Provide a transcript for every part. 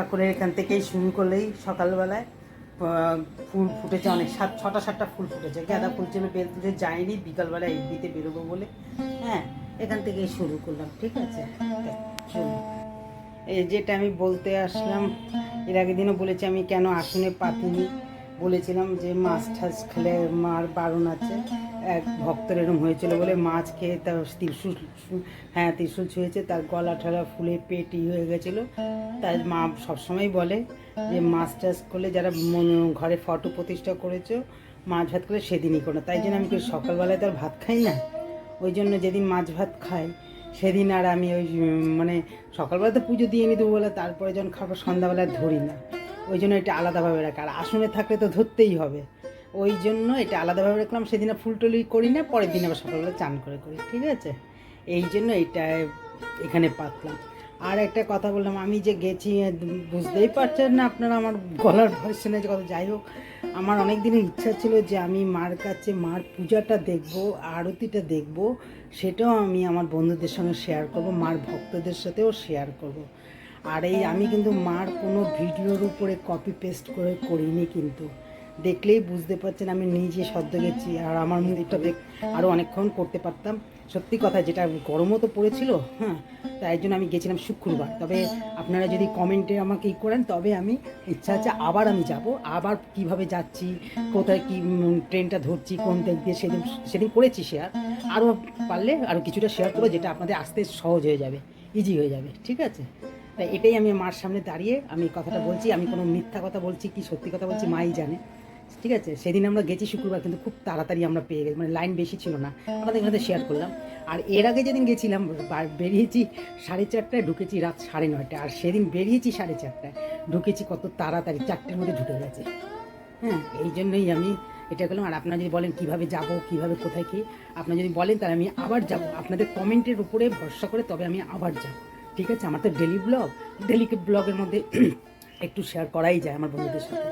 ঠাকুরের এখান থেকেই শুরু করলেই সকালবেলায় ফুল ফুটেছে অনেক, সাত, ছটা, সাতটা ফুল ফুটেছে। গাঁদা ফুল ছিল বেলতুলে যায়নি বিকালবেলা এগিতে বেরোবো বলে। হ্যাঁ এখান থেকেই শুরু করলাম, ঠিক আছে? এই যেটা আমি বলতে আসলাম, এর আগের দিনও বলেছি আমি কেন আসনে পাতিনি। বলেছিলাম যে মাছ ঠাছ খেলে মার বারণ আছে। এক ভক্তের এরম হয়েছিল বলে মাছ খেয়ে তার ত্রিশুল হ্যাঁ ত্রিশুল ছুঁয়েছে, তার গলা ঠলা ফুলে পেটি হয়ে গেছিল। তাই মা সবসময় বলে যে মাছ টাছ করলে যারা ঘরে ফটো প্রতিষ্ঠা করেছ, মাছ ভাত করলে সেদিনই করো। তাই জন্য আমি কি সকালবেলায় তো আর ভাত খাই না। ওই জন্য যেদিন মাছ ভাত খাই, সেদিন আর আমি ওই মানে সকালবেলা তো পুজো দিয়ে নিতে বলে তারপরে যখন খাবার সন্ধ্যাবেলা ধরি না। ওই জন্য এটা আলাদাভাবে রাখা। আর আসনে থাকলে তো ধরতেই হবে। ওই জন্য এটা আলাদাভাবে রাখলাম। সেদিন আর ফুল টুলি করি না, পরের দিন আবার সকালবেলা চান করে করি, ঠিক আছে? এই জন্য এটা এখানে পাতলাম। আর একটা কথা বললাম, আমি যে গেছি বুঝতেই পারছেন না আপনারা আমার গলার ভয়েস শুনে যে কথা। যাই হোক, আমার অনেক দিনের ইচ্ছা ছিল যে আমি মার কাছে মার পূজাটা দেখব, আরতিটা দেখব, সেটাও আমি আমার বন্ধুদের সঙ্গে শেয়ার করব, মার ভক্তদের সাথেও শেয়ার করব। আর এই আমি কিন্তু মার কোনো ভিডিওর উপরে কপি পেস্ট করে করিনি কিন্তু। দেখলেই বুঝতে পারছেন আমি নিজে সদ্য গেছি। আর আমার মুখটা দেখ আরও অনেকক্ষণ করতে পারতাম। সত্যি কথা, যেটা গরমও তো পড়েছিল হ্যাঁ তাই জন্য আমি গেছিলাম শুক্রবার। তবে আপনারা যদি কমেন্টে আমাকে ই করেন, তবে আমি ইচ্ছা আছে আবার আমি যাব। আবার কীভাবে যাচ্ছি, কোথায় কি ট্রেনটা ধরছি, কোন দিক দিয়ে সেদিন সেদিন করেছি শেয়ার আরও পারলে আরও কিছুটা শেয়ার করব, যেটা আপনাদের আসতে সহজ হয়ে যাবে ইজি হয়ে যাবে, ঠিক আছে? তাই এটাই আমি মার সামনে দাঁড়িয়ে আমি কথাটা বলছি। আমি কোনো মিথ্যা কথা বলছি কি সত্যি কথা বলছি মাই জানে। ঠিক আছে? সেদিন আমরা গেছি শুক্রবার, কিন্তু খুব তাড়াতাড়ি আমরা পেয়ে গেছি মানে লাইন বেশি ছিল না। আমাদের এখানে শেয়ার করলাম। আর এর আগে যেদিন গেছিলাম বেরিয়েছি সাড়ে চারটায়, ঢুকেছি রাত সাড়ে নয়টায়। আর সেদিন বেরিয়েছি সাড়ে চারটায়, ঢুকেছি কত তাড়াতাড়ি, চারটের মধ্যে ঢুকে গেছে। হ্যাঁ এই জন্যই আমি এটা করলাম। আর আপনারা যদি বলেন কীভাবে যাব, কীভাবে, কোথায়, কি, আপনারা যদি বলেন, তাহলে আমি আবার যাব। আপনাদের কমেন্টের উপরে ভরসা করে তবে আমি আবার যাব। ঠিক আছে? আমার তো ডেলি ব্লগ ডেলি ব্লগের মধ্যে একটু শেয়ার করাই যায় আমার বন্ধুদের সাথে।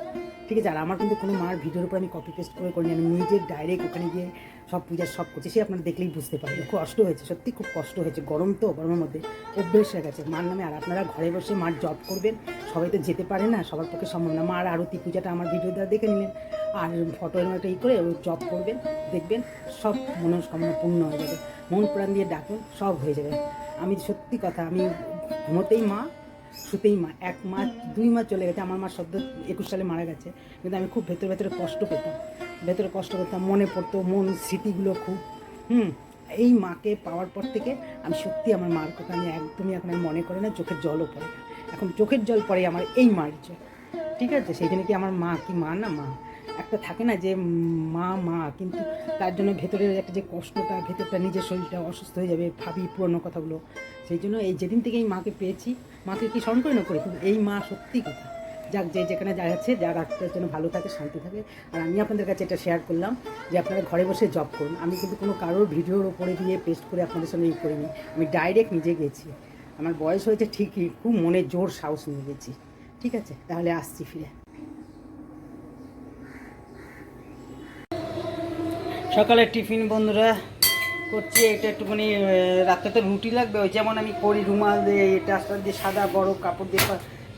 ঠিক আছে, আর আমার কিন্তু কোনো মার ভিডিওর উপর আমি কপি পেস্ট করে করিনি, আমি নিজে ডাইরেক্ট ওখানে গিয়ে সব পূজার সব করছি, সে আপনারা দেখলেই বুঝতে পারবেন। খুব কষ্ট হয়েছে, সত্যি খুব কষ্ট হয়েছে, গরম তো, গরমের মধ্যে অভ্যেস হয়ে গেছে। মার নামে, আর আপনারা ঘরে বসে মার জব করবেন, সবাই তো যেতে পারে না, সবার পক্ষে সম্ভব না। মার আরতি পূজাটা আমার ভিডিও দ্বারা দেখে নিলেন, আর ফটো একটা ই করে জব করবেন, দেখবেন সব মনস্কামনা পূর্ণ হয়ে যাবে। মন প্রাণ দিয়ে ডাকুন, সব হয়ে যাবে। আমি সত্যি কথা, আমি ঘুমোতেই মা শুতেই মা, এক মাস দুই মাস চলে গেছে। আমার মা সদ্য একুশ সালে মারা গেছে। কিন্তু আমি খুব ভেতরে ভেতরে কষ্ট পেতাম। ভেতরে কষ্ট করতাম মনে পড়তো, মন, স্মৃতিগুলো খুব, হুম? এই মাকে পাওয়ার পর থেকে আমি সত্যি আমার মার কথা আমি একদমই এখন আমি মনে করি না, চোখের জলও পড়ে না। এখন চোখের জল পড়ে আমার এই মার জন্য ঠিক আছে? সেই জন্য কি আমার মা কি মা না মা? একটা থাকে না যে মা মা, কিন্তু তার জন্য ভেতরের একটা যে কষ্টটা, ভেতরটা নিজের শরীরটা অসুস্থ হয়ে যাবে, ভাবি পুরনো কথাগুলো। সেই জন্য এই যেদিন থেকে এই মাকে পেয়েছি, মাকে কি স্মরণ করে না করি? কিন্তু এই মা সত্যি কথা। যাক, যে যেখানে যা আছে, যা রাখতে যেন ভালো থাকে, শান্তি থাকে। আর আমি আপনাদের কাছে এটা শেয়ার করলাম যে আপনারা ঘরে বসে জব করুন। আমি কিন্তু কোনো কারোর ভিডিওর ওপরে দিয়ে পেস্ট করে আপনাদের সঙ্গে ই করিনি। আমি ডাইরেক্ট নিজে গেছি। আমার বয়স হয়েছে ঠিকই, খুব মনে জোর সাহস নিয়ে গেছি। ঠিক আছে? তাহলে আসছি ফিরে। সকালে টিফিন বন্ধুরা করছি, এটা একটুখানি রাত্রে তো রুটি লাগবে, ওই যেমন আমি করি রুমাল দিয়ে এটা দিয়ে সাদা বড় কাপড় দিয়ে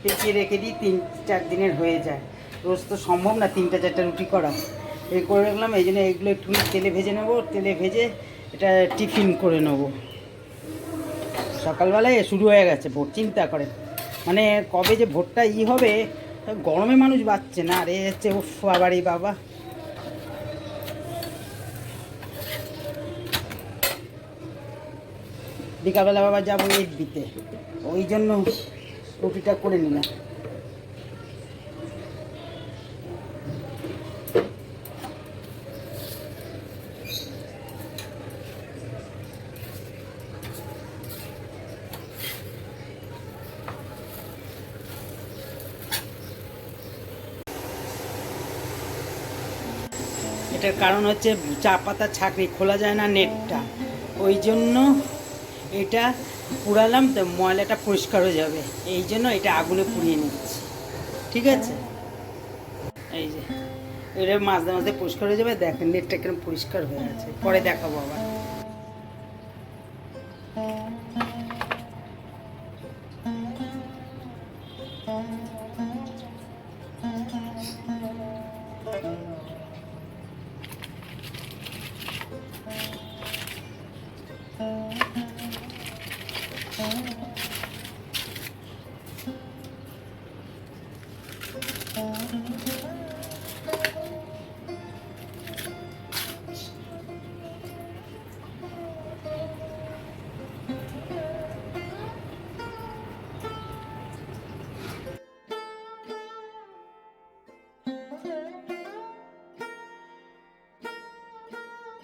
পেঁচিয়ে রেখে দিই, তিন চার দিনের হয়ে যায়। রোজ তো সম্ভব না তিনটা চারটা রুটি করা। এই করে রাখলাম, এই জন্য এগুলো একটু তেলে ভেজে নেব, তেলে ভেজে এটা টিফিন করে নেব। সকালবেলায় শুরু হয়ে গেছে ভোট, চিন্তা করেন। মানে কবে যে ভোটটা ই হবে, গরমে মানুষ বাঁচছে না, আরে হচ্ছে, উফ, বাবারি বাবা। বিকালবেলা বাবা যাব এই দিতে। ওই জন্য রুটিটা করে নিলাম। এটার কারণ হচ্ছে চা পাতা ছাকরি খোলা যায় না নেটটা। ওই জন্য এটা পুড়ালাম তো ময়লাটা পরিষ্কার হয়ে যাবে। এই জন্য এটা আগুনে পুড়িয়ে নিচ্ছি ঠিক আছে? এই যে, এটা মাঝে মাঝে পরিষ্কার হয়ে যাবে। দেখেন, নেটটা কেন পরিষ্কার হয়ে আছে। পরে দেখাবো আবার।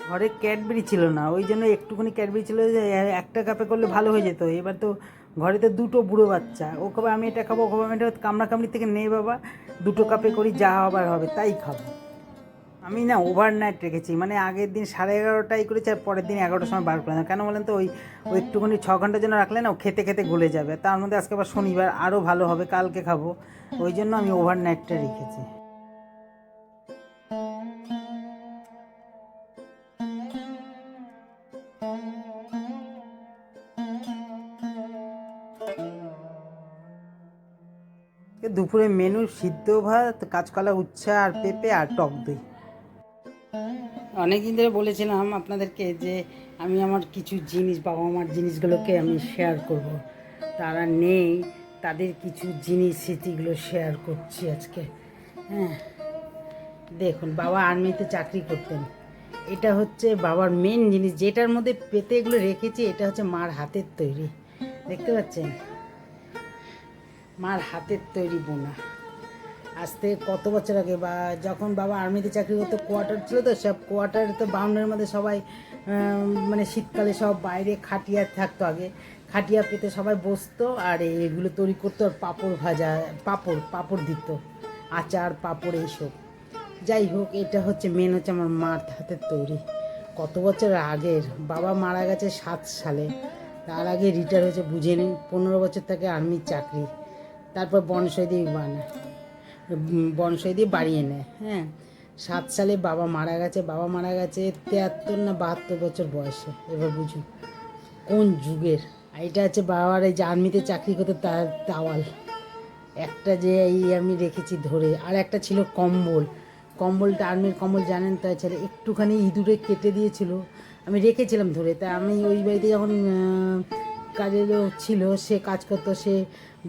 ঘরে ক্যাডবেরি ছিল না, ওই জন্য একটুখানি ক্যাডবেরি ছিল, যে একটা কাপে করলে ভালো হয়ে যেত। এবার তো ঘরে তো দুটো বুড়ো বাচ্চা, ও কবে আমি এটা খাব কবে আমি এটা কামড়া কামড়ি থেকে নে বাবা, দুটো কাপে করি, যা হবার হবে, তাই খাব। আমি না ওভারনাইট রেখেছি মানে আগের দিন সাড়ে এগারোটায় করেছি, আর পরের দিন এগারোটার সময় বার করলাম। কেন বলেন তো, ওই ওই একটুখানি ছ ঘণ্টার জন্য রাখলে না, ও খেতে খেতে গলে যাবে। তার মধ্যে আজকে আবার শনিবার আরও ভালো হবে, কালকে খাব। ওই জন্য আমি ওভারনাইটটা রেখেছি। দুপুরে মেনু সিদ্ধ ভাত, কাঁচকলা উচ্ছা আর পেঁপে আর টক দই। অনেক দিন ধরে বলেছিলাম আপনাদেরকে যে আমি আমার কিছু জিনিস, বাবা মার জিনিসগুলোকে আমি শেয়ার করব। তারা নেই, তাদের কিছু জিনিস, স্মৃতিগুলো শেয়ার করছি আজকে। হ্যাঁ দেখুন, বাবা আর্মিতে চাকরি করতেন। এটা হচ্ছে বাবার মেন জিনিস, যেটার মধ্যে পেতে এগুলো রেখেছি, এটা হচ্ছে মার হাতের তৈরি। দেখতে পাচ্ছেন? মার হাতের তৈরি বোনা। আজ থেকে কত বছর আগে বা যখন বাবা আর্মিতে চাকরি করতো, কোয়ার্টার ছিল তো সব কোয়ার্টারে তো বাউন্ডারির মধ্যে সবাই মানে শীতকালে সব বাইরে খাটিয়া থাকতো আগে। খাটিয়া পেতে সবাই বসতো আর এগুলো তৈরি করতো আর পাঁপড় ভাজা, পাঁপড় পাঁপড় দিত। আচার, পাঁপড় এইসব। যাই হোক, এটা হচ্ছে মেন হচ্ছে আমার মার হাতের তৈরি। কত বছর আগের? বাবা মারা গেছে সাত সালে। তার আগে রিটায়ার হয়েছে, বুঝে নিন, পনেরো বছর থেকে আর্মির চাকরি। তারপর বনসই দিয়ে বানায়। বনসই দিয়ে বাড়িয়ে নেয় হ্যাঁ। সাত সালে বাবা মারা গেছে, বাবা মারা গেছে তেয়াত্তর না বাহাত্তর বছর বয়সে, এবার বুঝুন। কোন যুগের? এটা হচ্ছে বাবার এই যে আর্মিতে চাকরি করতে তার তাওয়াল একটা যে এই আমি রেখেছি ধরে, আর একটা ছিল কম্বল। কম্বলটা আর্মির কম্বল জানেন তো ছেলে একটুখানি ইঁদুরে কেটে দিয়েছিল। আমি রেখেছিলাম ধরে, তা আমি ওই বাড়িতে যখন লোক ছিল, সে কাজ করতো, সে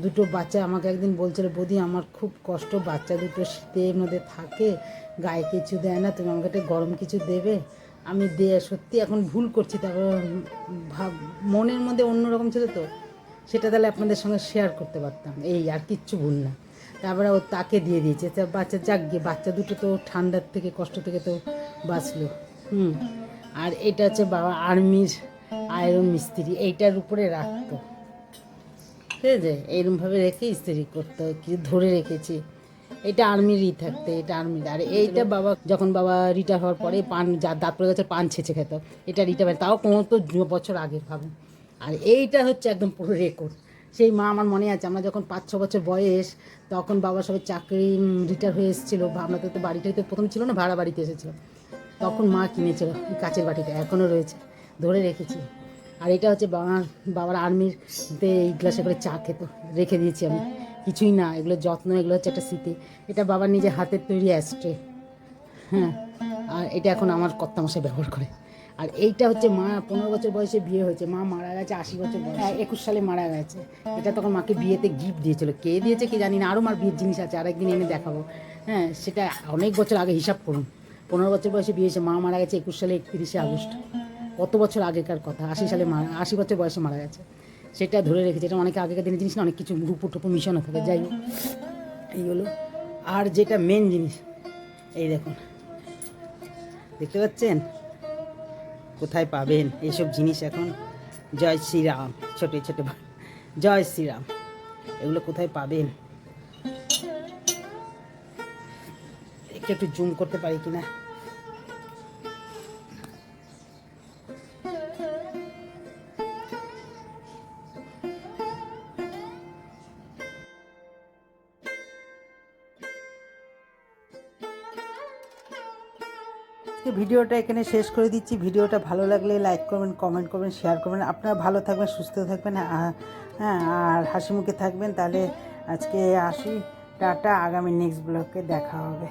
দুটো বাচ্চা আমাকে একদিন বলছিল, বৌদি, আমার খুব কষ্ট, বাচ্চা দুটো শীতের মধ্যে থাকে, গায়ে কিছু দেয় না, তুমি আমাকে একটা গরম কিছু দেবে? আমি দে সত্যি এখন ভুল করছি, তারপর ভাব, মনের মধ্যে অন্যরকম ছিল তো, সেটা তাহলে আপনাদের সঙ্গে শেয়ার করতে পারতাম, এই আর কিচ্ছু ভুল না। তারপরে ও তাকে দিয়ে দিয়েছে, তা বাচ্চা যাক গিয়ে, বাচ্চা দুটো তো ঠান্ডার থেকে, কষ্ট থেকে তো বাঁচলো, হুম। আর এটা হচ্ছে বাবা আর্মির আয়রন মিস্ত্রি, এইটার উপরে রাখতো। ঠিক আছে? এইরকমভাবে রেখে ইস্ত্রি করতে কিছু ধরে রেখেছি? এটা আর্মিরই থাকতে, এটা আর্মির। আর এইটা বাবা, যখন বাবা রিটায়ার হওয়ার পরে পান, যা দাঁত পড়ে গেছে, পান ছেঁচে খেত। এটা রিটায়ার তাও কোনো তো বছর আগের ভাবুন আর এইটা হচ্ছে একদম পুরো রেকর্ড সেই মা আমার মনে আছে, আমরা যখন পাঁচ ছ বছর বয়স, তখন বাবা সবাই চাকরি রিটায়ার হয়ে এসেছিল। আমরা তো বাড়িটাই তো প্রথম ছিল না, ভাড়া বাড়িতে এসেছিল। তখন মা কিনেছিল, কাচের বাটিটা, এখনও রয়েছে। ধরে রেখেছি। আর এটা হচ্ছে বাবার বাবার আর্মির এই গ্লাসে করে চা খেত রেখে দিয়েছি আমি। কিছুই না এগুলো যত্ন এগুলো হচ্ছে একটা স্মৃতি। এটা বাবার নিজে হাতের তৈরি অ্যাস্ট্রে। হ্যাঁ আর এটা এখন আমার কর্তামশাই ব্যবহার করে। আর এইটা হচ্ছে মা পনেরো বছর বয়সে বিয়ে হয়েছে। মা মারা গেছে আশি বছর বয়স। একুশ সালে মারা গেছে। এটা তখন মাকে বিয়েতে গিফট দিয়েছিল। কে দিয়েছে কে জানি না আরও মার বিয়ের জিনিস আছে আরেকদিন এনে দেখাবো। হ্যাঁ সেটা অনেক বছর আগে হিসাব করুন। পনেরো বছর বয়সে বিয়ে হয়েছে মা মারা গেছে একুশ সালে একত্রিশে আগস্ট। কত বছর আগেকার কথা? আশি সালে মারা আশি বছর বয়সে মারা গেছে। সেটা ধরে রেখেছে। এটা অনেক আগেকার দিনের জিনিস না, অনেক কিছু রূপ টুপু মিশানো থাকে। যাই হোক, এই হলো। আর যেটা মেন জিনিস, এই দেখুন। দেখতে পাচ্ছেন? কোথায় পাবেন এইসব জিনিস এখন? জয় শ্রীরাম, ছোটো ছোটো জয় শ্রীরাম। এগুলো কোথায় পাবেন? একটু একটু জুম করতে পারি কিনা? আজকে ভিডিওটা এখানে শেষ করে দিচ্ছি। ভিডিওটা ভালো লাগলে লাইক করবেন কমেন্ট করবেন শেয়ার করবেন। আপনারা ভালো থাকবেন, সুস্থ থাকবেন হ্যাঁ আর হাসি মুখে থাকবেন। তাহলে আজকে আসি। টাটা, আগামী নেক্সট ব্লগে দেখা হবে।